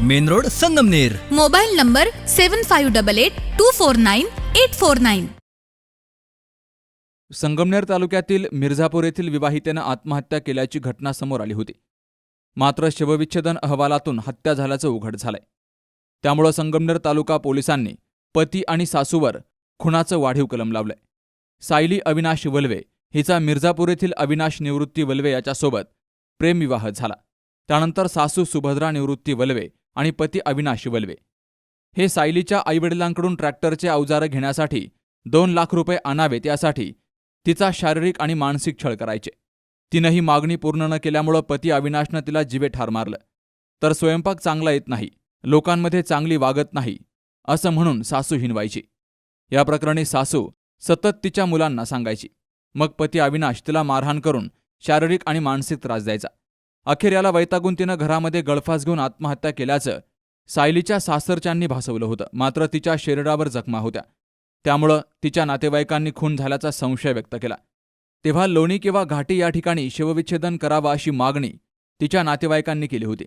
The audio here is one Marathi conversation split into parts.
Main road Sangamner. Mobile number seven five double eight two four nine eight four nine Sangamner तालुक्यातील मिर्झापूर येथील विवाहितेनं आत्महत्या केल्याची घटना समोर आली होती. मात्र शवविच्छेदन अहवालातून हत्या झाल्याचं उघड झालंय. त्यामुळं संगमनेर तालुका पोलिसांनी पती आणि सासूवर खुनाचं वाढीव कलम लावलंय. सायली अविनाश वल्वे हिचा मिर्झापूर येथील अविनाश निवृत्ती वल्वे याच्यासोबत प्रेमविवाह झाला. त्यानंतर सासू सुभद्रा निवृत्ती वल्वे आणि पती अविनाश वल्वे. हे सायलीच्या आईवडिलांकडून ट्रॅक्टरचे अवजारं घेण्यासाठी दोन लाख रुपये आणावेत यासाठी तिचा शारीरिक आणि मानसिक छळ करायचे. तिनं ही मागणी पूर्ण न केल्यामुळं पती अविनाशनं तिला जिवे ठार मारलं. तर स्वयंपाक चांगला येत नाही लोकांमध्ये चांगली वागत नाही असं म्हणून सासू हिनवायची या प्रकरणी सासू सतत तिच्या मुलांना सांगायची. मग पती अविनाश तिला मारहाण करून शारीरिक आणि मानसिक त्रास द्यायचा. अखेर याला वैतागून तिनं घरामध्ये गळफास घेऊन आत्महत्या केल्याचं सायलीच्या सासरच्यांनी भासवलं होतं. मात्र तिच्या शरीरावर जखमा होत्या. त्यामुळं तिच्या नातेवाईकांनी खून झाल्याचा संशय व्यक्त केला. तेव्हा लोणी किंवा घाटी या ठिकाणी शवविच्छेदन करावं अशी मागणी तिच्या नातेवाईकांनी केली होती.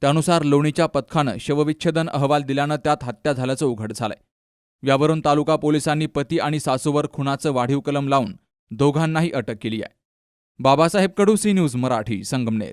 त्यानुसार लोणीच्या पथकानं शवविच्छेदन अहवाल दिल्यानं त्यात हत्या झाल्याचं उघड झालंय. यावरून तालुका पोलिसांनी पती आणि सासूवर खुनाचं वाढीव कलम लावून दोघांनाही अटक केली आहे. Babasaheb Kadu C news Marathi Sangamner.